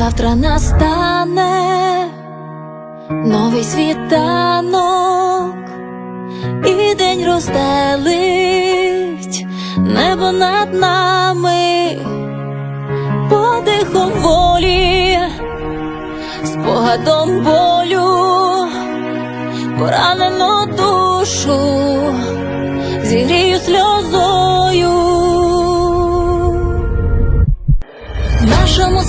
завтра настане новий світанок, і день розстелить небо над нами, подихом волі, спогадом болю, поранену душу, зігрію сльозою.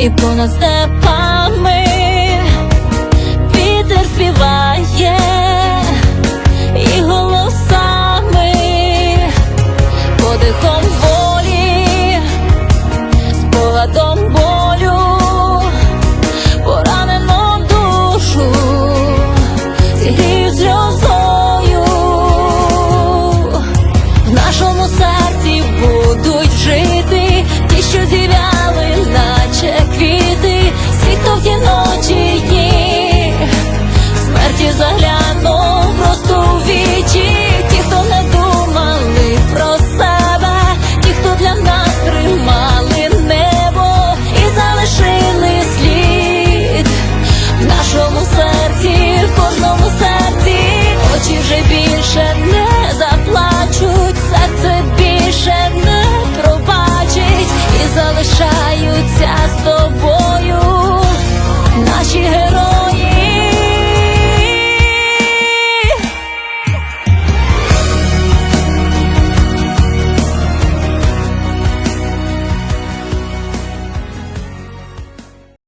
і понад степами вітер співає і голосами, подихом волі, спогадом болю, поранено душу, зігрію сльозою, в нашому серці будуть жити ті, що зів'я. кожному серці, в кожному серці, очі вже більше не заплачуть, серце більше не пробачить і залишаються з тобою, наші герої.